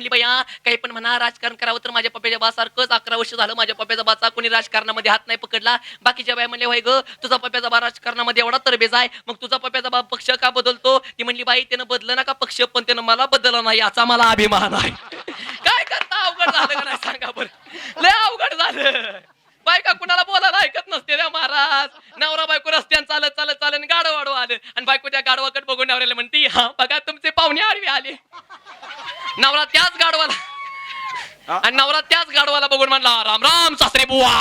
म्हणली बया काही पण म्हणा राजकारण करावं तर माझ्या पप्याच्या बासारखंच अकरा वर्ष झालं माझ्या पप्याचा बाचा कोणी राजकारणामध्ये हात नाही पकडला. बाकीच्या बाया म्हणले होय ग तुझा पप्याचा बा राजकारणामध्ये एवढा तरबेज आहे. मग तुझा पप्याचा बा पक्ष का बदलतो? ती म्हणली बाई त्यानं बदल ना का पक्ष पण त्यानं मला बदलला नाही याचा मला अभिमान आहे. काय करता? अवघड झालं का नाही सांगा बरं. लय अवघड झालं. बायका कुणाला बोलायला ऐकत नसते रे महाराज. नवरा बायको रस्त्यान चालत चालत चालत गाडवाडू आलं. आणि बायको त्या गाडवाकडे बघून नवऱ्याला म्हणती हा बघा तुमचे पाहुणे आडवे आले. नवरा त्याच गाडवाला आणि नवरा त्याच गाडवाला बघून म्हणला राम राम सासरे बुवा.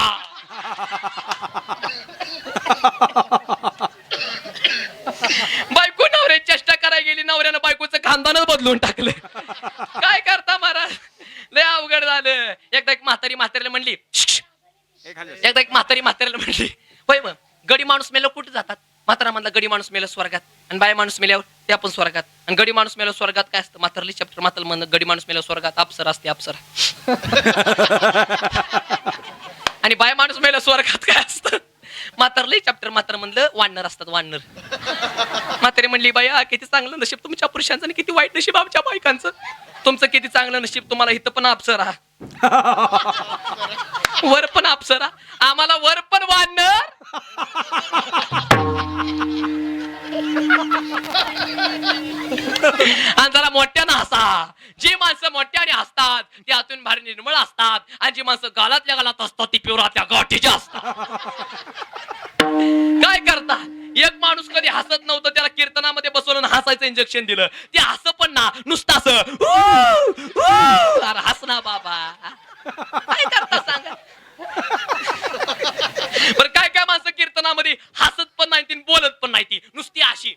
बायको नवऱ्या चेष्टा करायला गेली नवऱ्यानं बायकोचं खानदानच बदलून टाकलं. काय करता महाराज? लय अवघड झालं. एकदा एक म्हातारी म्हातारीला म्हणली "श्श्श, एकदा एक म्हातारी म्हातारीला म्हणली होय मग गडी माणूस मेलं कुठे जातात? म्हातारा म्हणला गडी माणूस मेलं स्वर्गात आणि बाय माणूस मेल्यावर ते आपण स्वर्गात. आणि गडी माणूस मेलं स्वर्गात काय असतं? म्हातारली चॅप्टर म्हातार म्हणलं गडी माणूस मेलं स्वर्गात. अप्सर असते अप्सर आणि बाय माणूस मेलं स्वर्गात काय असतं? म्हातारली चॅप्टर मात्र म्हणलं वाढणार असतात वाढणार म्हातारी म्हणली बाया किती चांगलं नशीब तुमच्या पुरुषांचं आणि किती वाईट नशीब आमच्या बायकांचं. तुमचं किती चांगलं नशीब तुम्हाला इथं पण अप्सरा वर पण अप्सरा आम्हाला वर पण वाढणार आणि जरा मोठ्यानं हसा जी माणसं मोठ्याने हसतात ती आतून भारी निर्मळ असतात. आणि जी माणसं गालातल्या गालात असतात ती पिवरातल्या गाठीच्या असतात. काय करता एक माणूस कधी हसत नव्हतं त्याला कीर्तनामध्ये बसवलं हसायचं इंजेक्शन दिलं. ते हस पण ना नुसतं असं हसना अरे हस ना बाबा काय करता सांगा बरं काय काय माणसं कीर्तनामध्ये हसत पण नाही ती बोलत पण नाही ती नुसती अशी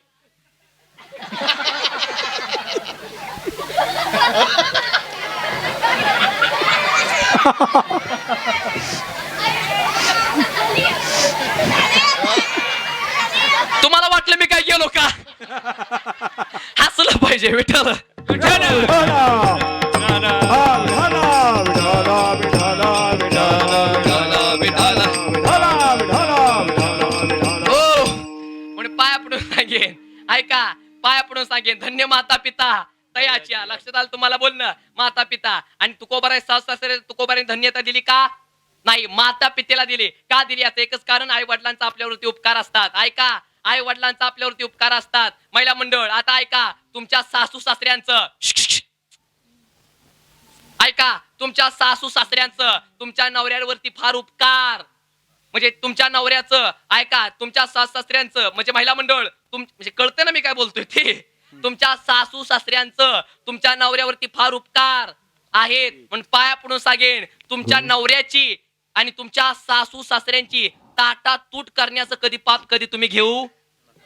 तुम्हाला वाटलं मी काय गेलो का? हसलं पाहिजे विठ्ठल. हो. म्हणून पाया पडून सांगेन. ऐका पाया पडून सांगेन. धन्य माता पिता तयाची लक्षात आलं तुम्हाला बोलणं? माता पिता आणि तुकोबाराय सास सासरे तुकोबाराने धन्यता दिली का? नाही माता पितेला दिली. का दिली? याचं एकच कारण आई वडिलांचा आपल्यावरती उपकार असतात. ऐका आई वडिलांचा आपल्यावरती उपकार असतात. महिला मंडळ आता ऐका तुमच्या सासू सासऱ्यांचं ऐका तुमच्या सासू सासऱ्यांचं तुमच्या नवऱ्यावरती फार उपकार. म्हणजे तुमच्या नवऱ्याचं ऐका तुमच्या सासू सासऱ्यांचं म्हणजे महिला मंडळ तुम म्हणजे कळतं ना मी काय बोलतोय ते? तुमच्या सासू सासऱ्यांचं तुमच्या नवऱ्यावरती फार उपकार आहेत. म्हणून पाया पडून सांगेन तुमच्या नवऱ्याची आणि तुमच्या सासू सासऱ्यांची ताटा तूट करण्याचं कधी पाप कधी तुम्ही घेऊ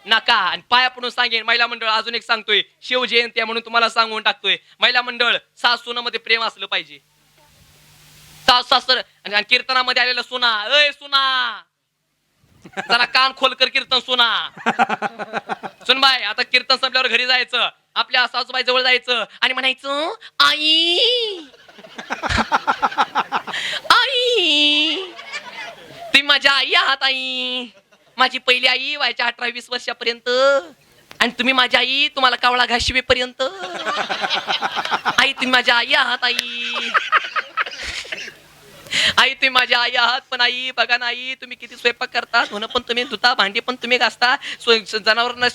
नका. आणि पाया पडून सांगेन महिला मंडळ अजून एक सांगतोय शिव जयंती म्हणून तुम्हाला सांगून टाकतोय. महिला मंडळ सासून मध्ये प्रेम असलं पाहिजे. सास सासर आणि आणि कीर्तनामध्ये आलेलं सुना अय सुना! जरा कान खोलकर कीर्तन सुना. सुनबाई आता कीर्तन संपल्यावर घरी जायचं. आपल्या सासूबाई जवळ जायचं. आणि म्हणायचं आई. आई. तुम्ही माझ्या आई आहात आई. माझी पहिली आई व्हायच्या अठरा वीस वर्षापर्यंत. आणि तुम्ही माझी आई तुम्हाला कावळा घाशिवेपर्यंत आई तुम्ही माझ्या आई आहात आई. आई तुम्ही माझ्या आई आहात पण आई बघा ना आई तुम्ही किती स्वयंपाक करता धुणं पण तुम्ही धुता भांडी पण तुम्ही घासता जनावरांना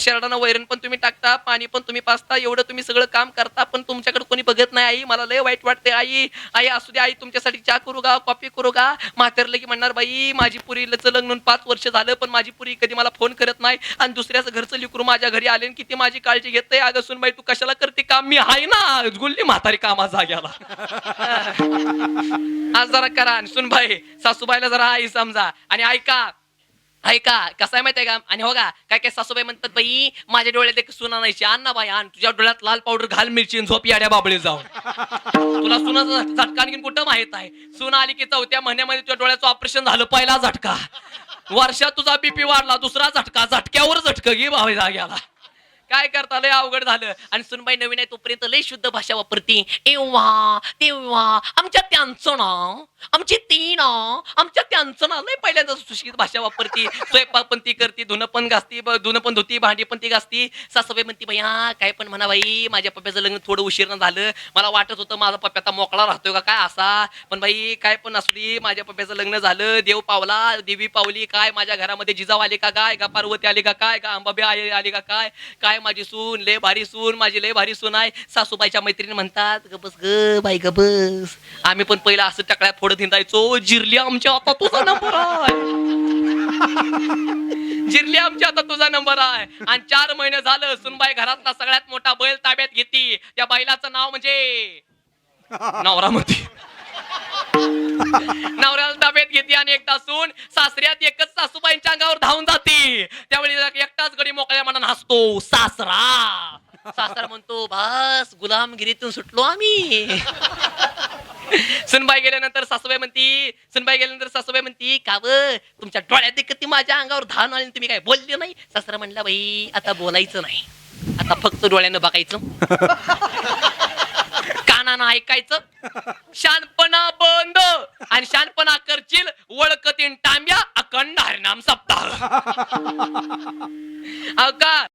शरडांना वैरण पण तुम्ही टाकता पाणी पण तुम्ही पाचता एवढं तुम्ही सगळं काम करता पण तुमच्याकडे कोणी बघत नाही आई मला लय वाईट वाटते आई. आई असू दे आई तुमच्यासाठी चहा करू का कॉफी करू का? म्हातारलं की म्हणणार बाई माझी पुरीचं लग्न पाच वर्ष झालं पण माझी पुरी कधी मला फोन करत नाही आणि दुसऱ्याचं घरचं लिकरू माझ्या घरी आले आणि किती माझी काळजी घेते अगं सुन बाई तू कशाला करते काम? मी आहे ना गुल्ली म्हातारी कामा जाग्याला. आज जरा करा. आणि सुनबाई सासूबाईला जरा आई समजा. आणि ऐका ऐका कसं आहे माहितीये का? आणि हो का काय काय सासूबाई म्हणतात बाई माझ्या डोळ्यात एक सुना नाही आण ना बाई आण. तुझ्या डोळ्यात लाल पावडर घाल मिरची आणि झोप याड्या बाबळी जाऊन. तुला सुना झटका आणखीन कुठं माहीत आहे? सुना आली की चौथ्या महिन्यामध्ये तुझ्या डोळ्याचं ऑपरेशन झालं पहिला झटका. वर्षात तुझा बीपी वाढला दुसरा झटका झटक्यावर झटक. घे भावे जाग्याला. काय करता? लय अवघड झालं. आणि सुनबाई नवीन आहे तोपर्यंत लय शुद्ध भाषा वापरती. एव्हा तेव्हा आमच्या त्यांचं ना आमची ती ना आमच्या त्यांचं ना लय पहिल्यांदा सुशिक्षित भाषा वापरती. स्वयंपाक पण ती करती धुणं पण घासती धुणं पण धुती भांडी पण ती घासती. सासूबाई म्हणती भैया काय पण म्हणा बाई माझ्या पप्प्याचं लग्न थोडं उशीरनं झालं. मला वाटत होतं माझा पप्प्या आता मोकळा राहतोय का काय असा? पण बाई काय पण असली माझ्या पप्प्याचं लग्न झालं. देव पावला देवी पावली काय माझ्या घरामध्ये जिजाऊ आली का काय? का पार्वती आली का काय? का अंबाबे आली आली का काय? काय माझी सून? लय भारी सून माझी लय भारी सून आहे. सासूबाईच्या मैत्रिणी म्हणतात ग बस ग बाई ग बस. आम्ही पण पहिला असं टकळ्यात फोडत हिंडायचो जिरली आमच्या आता तुझा नंबर आहे. जिरली आमच्या आता तुझा नंबर आहे. आणि चार महिने झालं सुनबाई घरातला सगळ्यात मोठा बैल ताब्यात घेती. त्या बैलाचं नाव म्हणजे नवरामती. नवऱ्याला ताब्यात घेते आणि एकदा सून सासऱ्यात एकच सासूबाईंच्या अंगावर धावून जाते. त्यावेळी एकटाच गडी मोकळ्या मनानं हसतो. सासरा. सासरा म्हणतो बस गुलामगिरीतून सुटलो आम्ही. सुनबाई गेल्यानंतर सासूबाई म्हणती सुनबाई गेल्यानंतर सासूबाई म्हणती का तुमच्या डोळ्यात देखत ती माझ्या अंगावर धान आली तुम्ही काय बोलले नाही? सासरा म्हणला बाई आता बोलायचं नाही. आता फक्त डोळ्यानं बघायचं. कानानं ऐकायचं. शानपणा बंद. आणि शानपणा करशील वळकतीन टांब्या अखंड हरिनाम सप्ताह. अहो का?